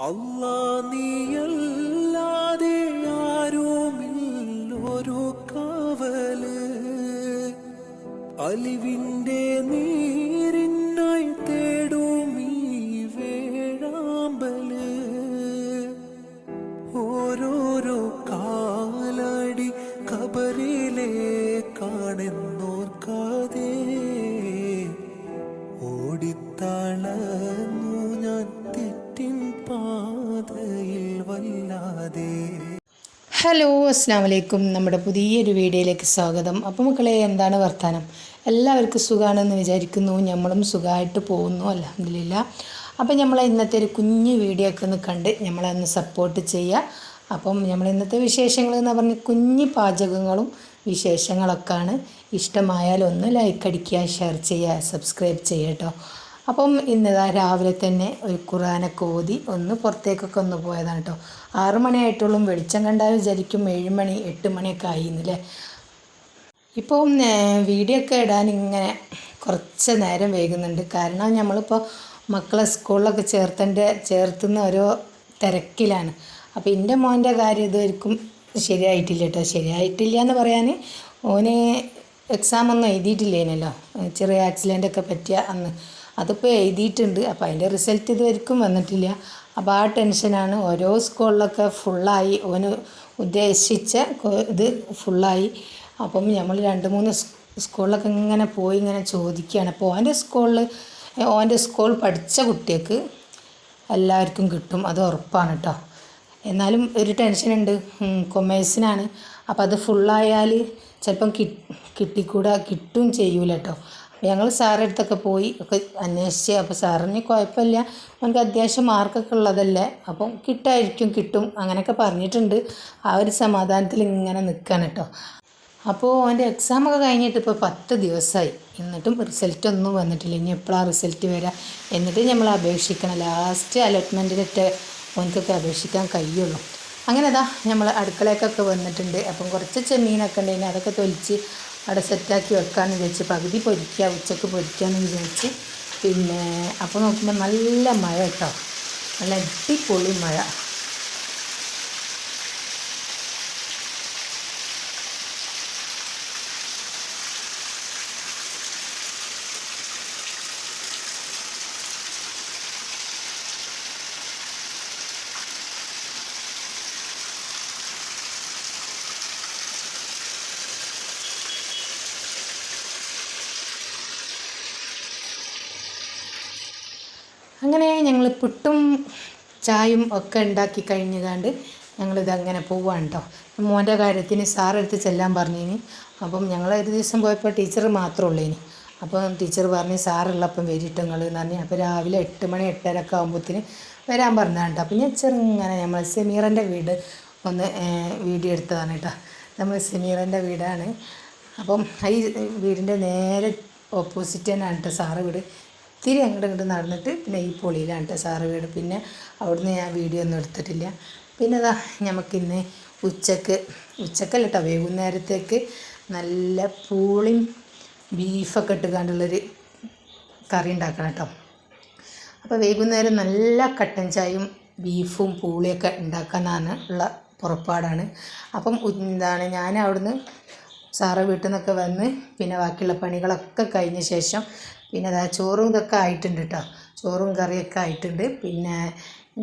അല്ലാ നീയല്ലാതെ ആരോമില്ലൊരു കാവൽ. അലിവിന്റെ നീരിനായി തേടും ഈ വേഴാമ്പൽ. ഓരോരോ കാലടി കബറിലെ കാണുന്നോർക്കാതെ ഓടിത്തളർന്നു ഹലോ അസ്സാം വലൈക്കും നമ്മുടെ പുതിയൊരു വീഡിയോയിലേക്ക് സ്വാഗതം. അപ്പോൾ മക്കളെ എന്താണ് വർത്തമാനം എല്ലാവർക്കും സുഖമാണെന്ന് വിചാരിക്കുന്നു. നമ്മളും സുഖമായിട്ട് പോകുന്നു അലഹമില്ല അപ്പം നമ്മൾ ഇന്നത്തെ ഒരു കുഞ്ഞ് വീഡിയോ ഒക്കെ ഒന്ന് കണ്ട് നമ്മളെ സപ്പോർട്ട് ചെയ്യുക അപ്പം നമ്മൾ ഇന്നത്തെ വിശേഷങ്ങൾ എന്ന് പറഞ്ഞ് കുഞ്ഞ് പാചകങ്ങളും വിശേഷങ്ങളൊക്കെയാണ്. ഇഷ്ടമായാൽ ഒന്ന് ലൈക്ക് അടിക്കുക ഷെയർ ചെയ്യുക സബ്സ്ക്രൈബ് ചെയ്യുക കേട്ടോ അപ്പം ഇന്നിതാ രാവിലെ തന്നെ ഒരു ഖുറാനൊക്കെ ഓതി ഒന്ന് പുറത്തേക്കൊക്കെ ഒന്ന് പോയതാണ് കേട്ടോ ആറ് മണിയായിട്ടുള്ളൂ വെളിച്ചം കണ്ടാൽ വിചാരിക്കും ഏഴ് മണി എട്ട് മണിയൊക്കെ ആയിന്നില്ലേ? ഇപ്പം വീഡിയോ ഒക്കെ ഇടാൻ ഇങ്ങനെ കുറച്ച് നേരം വൈകുന്നുണ്ട്. കാരണം നമ്മളിപ്പോൾ മക്കളെ സ്കൂളിലൊക്കെ ചേർത്തേണ്ട ചേർത്തുന്ന ഓരോ തിരക്കിലാണ്. അപ്പോൾ എന്റെ മോന്റെ കാര്യം ഇതുവരെക്കും ശരിയായിട്ടില്ല കേട്ടോ ശരിയായിട്ടില്ല എന്ന് പറയാൻ ഓന് എക്സാം ഒന്നും എഴുതിയിട്ടില്ലേനല്ലോ? ചെറിയ ആക്സിഡന്റൊക്കെ പറ്റിയ അന്ന്. അതിപ്പോൾ എഴുതിയിട്ടുണ്ട്. അപ്പോൾ അതിന്റെ റിസൾട്ട് ഇതുവരെക്കും വന്നിട്ടില്ല. അപ്പോൾ ആ ടെൻഷനാണ് ഓരോ സ്കൂളിലൊക്കെ ഫുള്ളായി ഓന് ഉദ്ദേശിച്ച ഇത് ഫുള്ളായി അപ്പം നമ്മൾ രണ്ട് മൂന്ന് സ്കൂളിലൊക്കെ ഇങ്ങനെ പോയി ഇങ്ങനെ ചോദിക്കുകയാണ് അപ്പോൾ ഓന്റെ സ്കൂളിൽ ഓന്റെ സ്കൂൾ പഠിച്ച കുട്ടികൾക്ക് എല്ലാവർക്കും കിട്ടും. അത് ഉറപ്പാണ് കേട്ടോ എന്നാലും ഒരു ടെൻഷനുണ്ട് കൊമേഴ്സിനാണ് അപ്പോൾ അത് ഫുള്ളായാൽ ചിലപ്പം കിട്ടിക്കൂടാ കിട്ടും ചെയ്യൂല കേട്ടോ ഞങ്ങൾ സാറിന്റെ അടുത്തൊക്കെ പോയി ഒക്കെ അന്വേഷിച്ച് അപ്പോൾ സാറിന് കുഴപ്പമില്ല. അവനക്ക് അത്യാവശ്യം മാർക്കൊക്കെ ഉള്ളതല്ലേ? അപ്പം കിട്ടായിരിക്കും കിട്ടും അങ്ങനെയൊക്കെ പറഞ്ഞിട്ടുണ്ട്. ആ ഒരു സമാധാനത്തിൽ ഇങ്ങനെ നിൽക്കാൻ കേട്ടോ. അപ്പോൾ അവന്റെ എക്സാമൊക്കെ കഴിഞ്ഞിട്ട് ഇപ്പോൾ പത്ത് ദിവസമായി. എന്നിട്ടും റിസൾട്ട് ഒന്നും വന്നിട്ടില്ല. ഇനി എപ്പോഴാണ് റിസൾട്ട് വരിക എന്നിട്ട് നമ്മൾ അപേക്ഷിക്കണം. ലാസ്റ്റ് അലോട്ട്മെന്റിനൊക്കെ ഓനക്കൊക്കെ അപേക്ഷിക്കാൻ കഴിയുള്ളൂ. അങ്ങനെ അതാ നമ്മൾ അടുക്കളയൊക്കെ വന്നിട്ടുണ്ട്. അപ്പം കുറച്ച് ചെമ്മീനൊക്കെ ഉണ്ടെങ്കിൽ അതൊക്കെ തൊലിച്ച് അവിടെ സെറ്റാക്കി വെക്കാമെന്ന് വിചാരിച്ച് പകുതി പൊരിക്കുക ഉച്ചയ്ക്ക് പൊരിക്കാമെന്ന് വിചാരിച്ച്. പിന്നെ അപ്പോൾ നോക്കുമ്പോൾ നല്ല മഴ കേട്ടോ. നല്ല അടിപൊളി മഴ. അങ്ങനെ ഞങ്ങൾ പുട്ടും ചായയും ഒക്കെ ഉണ്ടാക്കി കഴിഞ്ഞുകാണ്ട് ഞങ്ങളിതങ്ങനെ പോവുകയാണ് കേട്ടോ മോന്റെ കാര്യത്തിന് സാറെടുത്ത് ചെല്ലാൻ പറഞ്ഞിനി. അപ്പം ഞങ്ങൾ ഒരു ദിവസം പോയപ്പോൾ ടീച്ചർ മാത്രമേ ഉള്ളേനി. അപ്പം ടീച്ചർ പറഞ്ഞ് സാറുള്ളപ്പം വരിട്ടോ നിങ്ങൾ എന്ന് പറഞ്ഞ്. അപ്പോൾ രാവിലെ എട്ട് മണി എട്ടരക്കെ ആകുമ്പോഴത്തേന് വരാൻ പറഞ്ഞതാണ് കേട്ടോ അപ്പം ഞാൻ ചെറുങ്ങനെ നമ്മൾ സെമീറന്റെ വീട് ഒന്ന് വീഡിയോ എടുത്തതാണ് കേട്ടോ നമ്മൾ സെമീറന്റെ വീടാണ്. അപ്പം ഈ വീടിന്റെ നേരെ ഓപ്പോസിറ്റ് തന്നെയാണ് കേട്ടോ സാറ് വീട്. ഇത്തിരി അങ്ങോട്ട് ഇങ്ങോട്ട് നടന്നിട്ട് പിന്നെ ഈ പൊളിയിലാണ് കേട്ടോ സാറ് വീട് പിന്നെ അവിടുന്ന് ഞാൻ വീഡിയോ ഒന്നും എടുത്തിട്ടില്ല. പിന്നെ അതാ നമുക്കിന്ന് ഉച്ചയ്ക്ക് ഉച്ചക്കല്ല കേട്ടോ വൈകുന്നേരത്തേക്ക് നല്ല പൂളിയും ബീഫൊക്കെ ഇട്ടുകാണ്ടുള്ളൊരു കറി ഉണ്ടാക്കണം കേട്ടോ അപ്പോൾ വൈകുന്നേരം നല്ല കട്ടൻ ചായയും ബീഫും പൂളിയൊക്കെ ഉണ്ടാക്കാനാണ് ഉള്ള പുറപ്പാടാണ്. അപ്പം എന്താണ് ഞാൻ അവിടുന്ന് സാറ് വീട്ടിൽ നിന്നൊക്കെ വന്ന് പിന്നെ ബാക്കിയുള്ള പണികളൊക്കെ കഴിഞ്ഞ ശേഷം പിന്നെ അതാ ചോറും ഇതൊക്കെ ആയിട്ടുണ്ട് കേട്ടോ ചോറും കറിയൊക്കെ ആയിട്ടുണ്ട്. പിന്നെ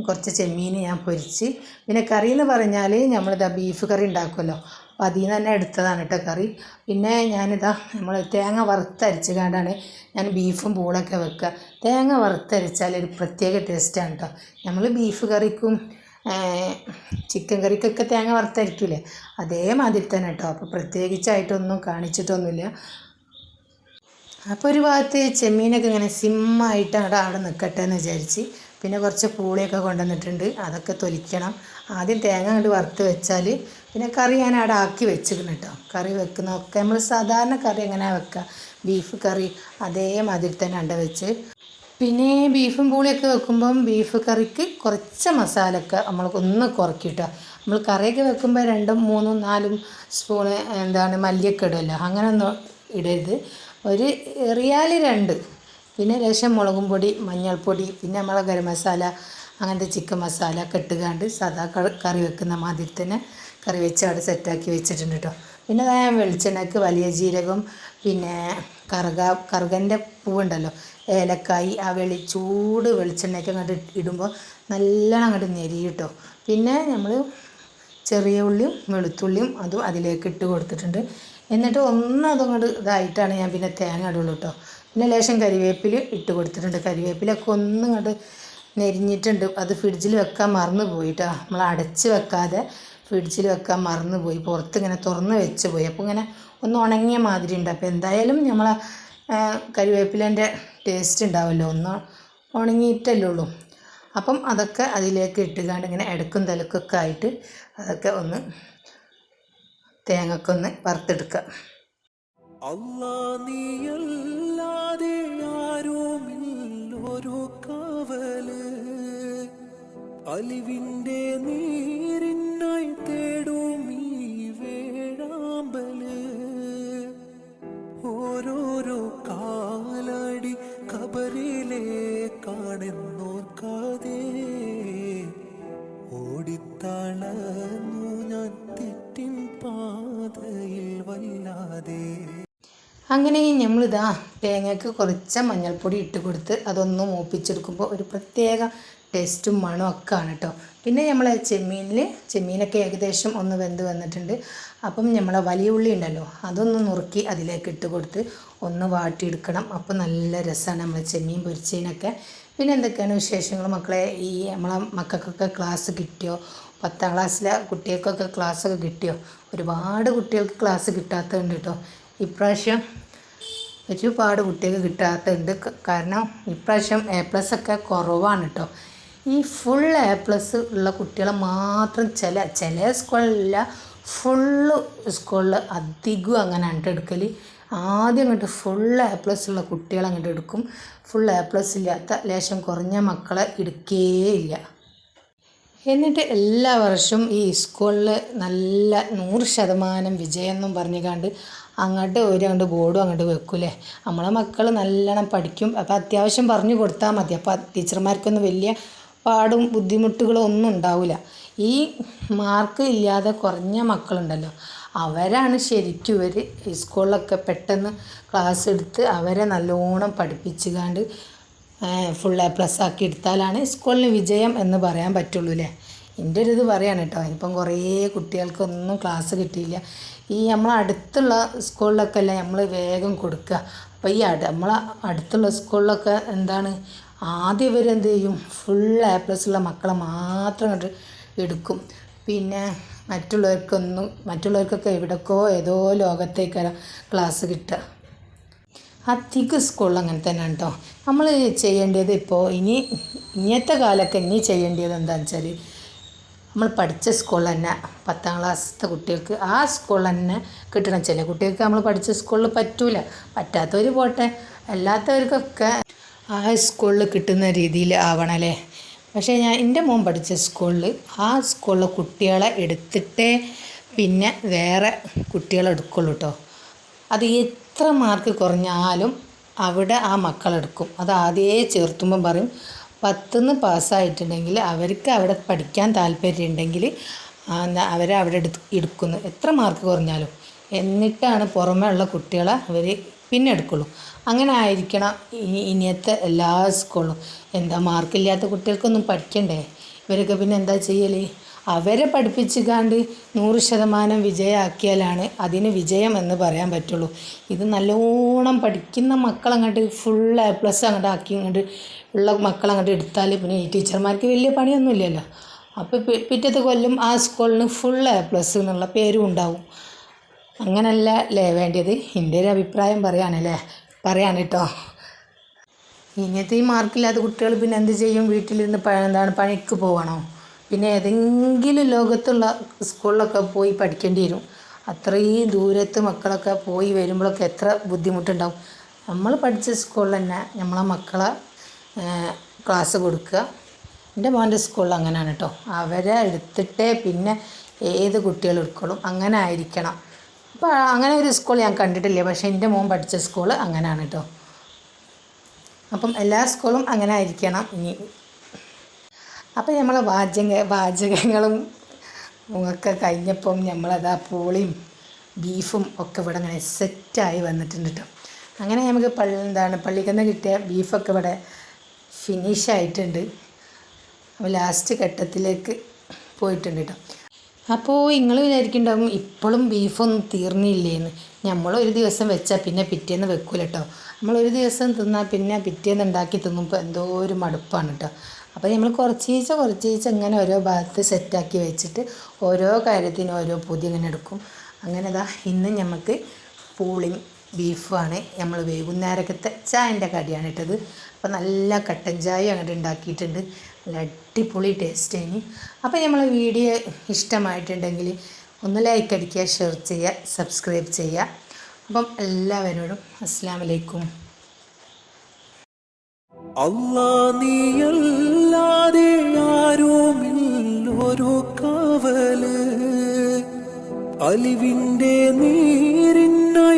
കുറച്ച് ചെമ്മീൻ ഞാൻ പൊരിച്ച്. പിന്നെ കറി എന്ന് പറഞ്ഞാൽ നമ്മളിതാ ബീഫ് കറി ഉണ്ടാക്കുമല്ലോ അപ്പോൾ അതിൽ നിന്ന് തന്നെ എടുത്തതാണ് കേട്ടോ കറി. പിന്നെ ഞാനിതാ നമ്മൾ തേങ്ങ വറുത്തരച്ച് കണ്ടാണ് ഞാൻ ബീഫും പൂളൊക്കെ വെക്കുക തേങ്ങ വറുത്തരച്ചാൽ ഒരു പ്രത്യേക ടേസ്റ്റാണ് കേട്ടോ നമ്മൾ ബീഫ് കറിക്കും ചിക്കൻ കറിക്കൊക്കെ തേങ്ങ വറുത്തരയ്ക്കൂലേ അതേമാതിരി തന്നെ കേട്ടോ അപ്പോൾ പ്രത്യേകിച്ചായിട്ടൊന്നും കാണിച്ചിട്ടൊന്നുമില്ല അപ്പോൾ ഒരു ഭാഗത്ത് ചെമ്മീനൊക്കെ ഇങ്ങനെ സിമ്മായിട്ട് അവിടെ അവിടെ നിൽക്കട്ടെ എന്ന് വിചാരിച്ച്. പിന്നെ കുറച്ച് പൂളിയൊക്കെ കൊണ്ടുവന്നിട്ടുണ്ട്. അതൊക്കെ തൊലിക്കണം. ആദ്യം തേങ്ങ അങ്ങോട്ട് വറുത്ത് വെച്ചാൽ പിന്നെ കറി ഞാൻ അവിടെ ആക്കി വെച്ചിരുന്നു കേട്ടോ. കറി വെക്കുന്നതൊക്കെ നമ്മൾ സാധാരണ കറി എങ്ങനെയാണ് വെക്കുക ബീഫ് കറി അതേമാതിരി തന്നെ അണ്ട വെച്ച്. പിന്നെ ബീഫും പൂളിയൊക്കെ വെക്കുമ്പം ബീഫ് കറിക്ക് കുറച്ച് മസാലയൊക്കെ നമ്മൾ ഒന്ന് കുറയ്ക്കിട്ടോ നമ്മൾ കറിയൊക്കെ വെക്കുമ്പോൾ രണ്ടും മൂന്നും നാലും സ്പൂണ് എന്താണ് മല്ലിയൊക്കെ ഇടുമല്ലോ അങ്ങനെ ഒന്നും ഇടരുത്. ഒരു എറിയാൽ രണ്ട്. പിന്നെ ലേശം മുളകും പൊടി മഞ്ഞൾപ്പൊടി പിന്നെ നമ്മളെ ഗരം മസാല അങ്ങനത്തെ ചിക്കൻ മസാല ഒക്കെ ഇട്ടുകാണ്ട് സാധാ കറി വെക്കുന്ന മാതിരി തന്നെ കറി വെച്ച് അവിടെ സെറ്റാക്കി വെച്ചിട്ടുണ്ട് കേട്ടോ പിന്നെ ഞാൻ വെളിച്ചെണ്ണക്ക് വലിയ ജീരകം പിന്നെ കറുക കറുകന്റെ പൂവുണ്ടല്ലോ ഏലക്കായി ആ വെളി ചൂട് വെളിച്ചെണ്ണയ്ക്ക് അങ്ങോട്ട് ഇടുമ്പോൾ നല്ലോണം അങ്ങോട്ട് ഞെരി കേട്ടോ പിന്നെ നമ്മൾ ചെറിയ ഉള്ളിയും വെളുത്തുള്ളിയും അതും അതിലേക്ക് ഇട്ട് കൊടുത്തിട്ടുണ്ട്. എന്നിട്ട് ഒന്ന് അതുകൊണ്ട് ഇതായിട്ടാണ് ഞാൻ പിന്നെ തേങ്ങ ഇടുള്ളൂ കേട്ടോ പിന്നെ ലേശം കരിവേപ്പില ഇട്ട് കൊടുത്തിട്ടുണ്ട്. കരിവേപ്പിലൊക്കെ ഒന്നും ഇങ്ങോട്ട് നെരിഞ്ഞിട്ടുണ്ട്. അത് ഫ്രിഡ്ജിൽ വെക്കാൻ മറന്നു പോയിട്ടോ നമ്മൾ അടച്ച് വെക്കാതെ ഫ്രിഡ്ജിൽ വെക്കാൻ മറന്നു പോയി. പുറത്ത് ഇങ്ങനെ തുറന്ന് വെച്ച് പോയി. അപ്പോൾ ഇങ്ങനെ ഒന്ന് ഉണങ്ങിയ മാതിരി ഉണ്ട്. അപ്പോൾ എന്തായാലും നമ്മൾ കരിവേപ്പിലേന്റെ ടേസ്റ്റ് ഉണ്ടാവുമല്ലോ ഒന്ന് ഉണങ്ങിയിട്ടല്ലേ ഉള്ളൂ. അപ്പം അതൊക്കെ അതിലേക്ക് ഇട്ടുകാണ്ട് ഇങ്ങനെ ഇടക്കും തലക്കൊക്കെ ആയിട്ട് അതൊക്കെ ഒന്ന് തേങ്ങക്കൊന്ന് വറുത്തെടുക്കുക. അല്ലാ നീയല്ലാതെ ആരോമില്ലോരോ കാവൽ. അലിവിന്റെ നീരിനായി അങ്ങനെ നമ്മളിതാ തേങ്ങയ്ക്ക് കുറച്ച് മഞ്ഞൾപ്പൊടി ഇട്ട് കൊടുത്ത് അതൊന്ന് മൂപ്പിച്ചെടുക്കുമ്പോൾ ഒരു പ്രത്യേക ടേസ്റ്റും മണവും ഒക്കെ ആണ് കേട്ടോ പിന്നെ നമ്മൾ ചെമ്മീനിൽ ചെമ്മീനൊക്കെ ഏകദേശം ഒന്ന് വെന്ത് വന്നിട്ടുണ്ട്. അപ്പം നമ്മളെ വലിയ ഉള്ളി ഉണ്ടല്ലോ അതൊന്ന് നുറുക്കി അതിലേക്ക് ഇട്ട് കൊടുത്ത് ഒന്ന് വാട്ടിയെടുക്കണം. അപ്പോൾ നല്ല രസമാണ് നമ്മൾ ചെമ്മീൻ പൊരിച്ചതിനൊക്കെ. പിന്നെ എന്തൊക്കെയാണ് വിശേഷങ്ങൾ മക്കളെ? ഈ നമ്മളെ മക്കൾക്കൊക്കെ ക്ലാസ് കിട്ടിയോ? പത്താം ക്ലാസ്സിലെ കുട്ടികൾക്കൊക്കെ ക്ലാസ്സൊക്കെ കിട്ടിയോ? ഒരുപാട് കുട്ടികൾക്ക് ക്ലാസ് കിട്ടാത്തതുണ്ട് കേട്ടോ ഇപ്രാവശ്യം ഒരുപാട് കുട്ടികൾക്ക് കിട്ടാത്തതുണ്ട് കാരണം ഇപ്രാവശ്യം എ പ്ലസ് ഒക്കെ കുറവാണ് കേട്ടോ ഈ ഫുൾ എ പ്ലസ് ഉള്ള കുട്ടികളെ മാത്രം ചില ചില സ്കൂളിലല്ല ഫുള്ള് സ്കൂളിൽ അധികവും അങ്ങനെ അങ്ങോട്ട് എടുക്കൽ ആദ്യം അങ്ങോട്ട് ഫുൾ എ പ്ലസ് ഉള്ള കുട്ടികൾ അങ്ങോട്ട് എടുക്കും. ഫുൾ എ പ്ലസ് ഇല്ലാത്ത ലേശം കുറഞ്ഞ മക്കളെ എടുക്കേയില്ല. എന്നിട്ട് എല്ലാ വർഷവും ഈ സ്കൂളിൽ നല്ല നൂറ് ശതമാനം വിജയം എന്നും പറഞ്ഞു പറഞ്ഞുകൊണ്ട് അങ്ങോട്ട് ഒരു അങ്ങോട്ട് ബോർഡും അങ്ങോട്ട് വെക്കൂലേ. നമ്മളെ മക്കൾ നല്ലോണം പഠിക്കും. അപ്പോൾ അത്യാവശ്യം പറഞ്ഞു കൊടുത്താൽ മതി. അപ്പോൾ ടീച്ചർമാർക്കൊന്നും വലിയ പാടും ബുദ്ധിമുട്ടുകളും ഒന്നും ഉണ്ടാവില്ല ഈ മാർക്ക് ഇല്ലാതെ കുറഞ്ഞ മക്കളുണ്ടല്ലോ. അവരാണ് ശരിക്കും ഇവർ സ്കൂളിലൊക്കെ പെട്ടെന്ന് ക്ലാസ് എടുത്ത് അവരെ നല്ലോണം പഠിപ്പിച്ചുകാണ്ട് ഫുൾ എ പ്ലസ് ആക്കി എടുത്താലാണ് സ്കൂളിന് വിജയം എന്ന് പറയാൻ പറ്റുള്ളൂ അല്ലേ എന്റെ ഒരു ഇത് പറയാണ് കേട്ടോ ഇപ്പം കുറേ കുട്ടികൾക്കൊന്നും ക്ലാസ് കിട്ടിയില്ല. ഈ നമ്മളെ അടുത്തുള്ള സ്കൂളിലൊക്കെ അല്ലേ നമ്മൾ വേഗം കൊടുക്കുക. അപ്പോൾ ഈ നമ്മളെ അടുത്തുള്ള സ്കൂളിലൊക്കെ എന്താണ് ആദ്യം ഇവരെന്ത് ചെയ്യും ഫുൾ എ പ്ലസ് ഉള്ള മക്കളെ മാത്രം എടുക്കും. പിന്നെ മറ്റുള്ളവർക്കൊന്നും മറ്റുള്ളവർക്കൊക്കെ എവിടേക്കോ ഏതോ ലോകത്തേക്കാണ് ക്ലാസ് കിട്ടുക. അധിക സ്കൂളിൽ അങ്ങനെ തന്നെയാണ് കേട്ടോ നമ്മൾ ചെയ്യേണ്ടത് ഇപ്പോൾ ഇനി ഇന്നത്തെ കാലമൊക്കെ ഇനി ചെയ്യേണ്ടത് എന്താണെന്ന് വെച്ചാൽ നമ്മൾ പഠിച്ച സ്കൂൾ തന്നെ പത്താം ക്ലാസ്സിലത്തെ കുട്ടികൾക്ക് ആ സ്കൂളിൽ തന്നെ കിട്ടണം. ചില കുട്ടികൾക്ക് നമ്മൾ പഠിച്ച സ്കൂളിൽ പറ്റൂല. പറ്റാത്തവർ പോട്ടെ. അല്ലാത്തവർക്കൊക്കെ ആ സ്കൂളിൽ കിട്ടുന്ന രീതിയിൽ ആവണമല്ലേ പക്ഷേ ഞാൻ എന്റെ മോൻ പഠിച്ച സ്കൂളിൽ ആ സ്കൂളിലെ കുട്ടികളെ എടുത്തിട്ടേ പിന്നെ വേറെ കുട്ടികളെ എടുക്കുള്ളൂ കേട്ടോ അത് എത്ര മാർക്ക് കുറഞ്ഞാലും അവിടെ ആ മക്കളെടുക്കും അത് ആദ്യേ ചേർത്തുമ്പം പറയും പത്തുനിന്ന് പാസ്സായിട്ടുണ്ടെങ്കിൽ അവർക്ക് അവിടെ പഠിക്കാൻ താല്പര്യമുണ്ടെങ്കിൽ അവരെ അവിടെ എടു എടുക്കുന്നു. എത്ര മാർക്ക് കുറഞ്ഞാലും. എന്നിട്ടാണ് പുറമേ ഉള്ള കുട്ടികളെ അവർ പിന്നെ എടുക്കുള്ളൂ. അങ്ങനെ ആയിരിക്കണം ഇനി ഇനിയത്തെ എല്ലാ സ്കൂളും എന്താ മാർക്കില്ലാത്ത കുട്ടികൾക്കൊന്നും പഠിക്കണ്ടേ? ഇവരൊക്കെ പിന്നെ എന്താ ചെയ്യൽ അവരെ പഠിപ്പിച്ചുകാണ്ട് നൂറ് ശതമാനം വിജയമാക്കിയാലാണ് അതിന് വിജയം എന്ന് പറയാൻ പറ്റുള്ളൂ. ഇത് നല്ലോണം പഠിക്കുന്ന മക്കളങ്ങോട്ട് ഫുൾ എ പ്ലസ് അങ്ങോട്ട് ആക്കി അങ്ങോട്ട് ഉള്ള മക്കളങ്ങോട്ട് എടുത്താൽ പിന്നെ ഈ ടീച്ചർമാർക്ക് വലിയ പണിയൊന്നുമില്ലല്ലോ. അപ്പോൾ പിറ്റത്തെ കൊല്ലം ആ സ്കൂളിന് ഫുൾ എ പ്ലസ് എന്നുള്ള പേരും ഉണ്ടാവും. അങ്ങനല്ല അല്ലേ വേണ്ടത് എന്റെ ഒരു അഭിപ്രായം പറയാനല്ലേ? പറയാണ് കേട്ടോ. ഇങ്ങനത്തെ ഈ മാർക്കില്ലാത്ത കുട്ടികൾ പിന്നെ എന്ത് ചെയ്യും? വീട്ടിലിരുന്ന് എന്താണ് പണിക്ക് പോകണോ പിന്നെ ഏതെങ്കിലും ലോകത്തുള്ള സ്കൂളിലൊക്കെ പോയി പഠിക്കേണ്ടി വരും. അത്രയും ദൂരത്ത് മക്കളൊക്കെ പോയി വരുമ്പോഴൊക്കെ എത്ര ബുദ്ധിമുട്ടുണ്ടാവും. നമ്മൾ പഠിച്ച സ്കൂളിൽ തന്നെ നമ്മളെ മക്കളെ ക്ലാസ് കൊടുക്കുക. എന്റെ മോന്റെ സ്കൂളിൽ അങ്ങനെയാണ് കേട്ടോ. അവരെ എടുത്തിട്ടേ പിന്നെ ഏത് കുട്ടികൾ എടുക്കുള്ളൂ അങ്ങനെ ആയിരിക്കണം. അപ്പോൾ അങ്ങനെ ഒരു സ്കൂൾ ഞാൻ കണ്ടിട്ടില്ല. പക്ഷേ എന്റെ മോൻ പഠിച്ച സ്കൂൾ അങ്ങനെയാണ് കേട്ടോ. അപ്പം എല്ലാ സ്കൂളും അങ്ങനെ ആയിരിക്കണം ഇനി. അപ്പോൾ നമ്മളെ വാചക വാചകങ്ങളും ഒക്കെ കഴിഞ്ഞപ്പം നമ്മളതാ പൂളിയും ബീഫും ഒക്കെ ഇവിടെ ഇങ്ങനെ സെറ്റായി വന്നിട്ടുണ്ട് കേട്ടോ അങ്ങനെ നമുക്ക് പള്ളി എന്താണ് പള്ളിക്കന്ന് കിട്ടിയ ബീഫൊക്കെ ഇവിടെ ഫിനിഷ് ആയിട്ടുണ്ട്. അപ്പോൾ ലാസ്റ്റ് ഘട്ടത്തിലേക്ക് പോയിട്ടുണ്ട് കേട്ടോ അപ്പോൾ നിങ്ങൾ വിചാരിക്കുന്നുണ്ടാവും ഇപ്പോഴും ബീഫൊന്നും തീർന്നില്ലേന്ന്. നമ്മൾ ഒരു ദിവസം വെച്ചാൽ പിന്നെ പിറ്റേന്ന് വെക്കൂല കേട്ടോ നമ്മളൊരു ദിവസം തിന്നാൽ പിന്നെ പിറ്റേന്ന് ഉണ്ടാക്കി തിന്നുമ്പോൾ എന്തോ ഒരു മടുപ്പാണ് കേട്ടോ അപ്പോൾ നമ്മൾ കുറച്ച് ചീച്ച കുറച്ച് ചീച്ച ഇങ്ങനെ ഓരോ ഭാഗത്ത് സെറ്റാക്കി വെച്ചിട്ട് ഓരോ കാര്യത്തിനും ഓരോ പൊതി ഇങ്ങനെ എടുക്കും. അങ്ങനെ ഇതാ ഇന്ന് നമുക്ക് പൂളിങ് ബീഫാണ് നമ്മൾ വൈകുന്നേരത്തെ ചായന്റെ കടിയാണ് ഇട്ടത്. അപ്പോൾ നല്ല കട്ടൻ ചായ അങ്ങോട്ട് ഉണ്ടാക്കിയിട്ടുണ്ട് നല്ല അടിപൊളി ടേസ്റ്റ് ആണ് അപ്പോൾ നമ്മൾ വീഡിയോ ഇഷ്ടമായിട്ടുണ്ടെങ്കിൽ ഒന്ന് ലൈക്ക് അടിക്കുക ഷെയർ ചെയ്യുക സബ്സ്ക്രൈബ് ചെയ്യുക. അപ്പം എല്ലാവരോടും അസ്സാം വലൈക്കും അല്ലാ നീയല്ലാതെ ആരോമില്ലൊരു കാവൽ. അലിവിന്റെ നീരിനായി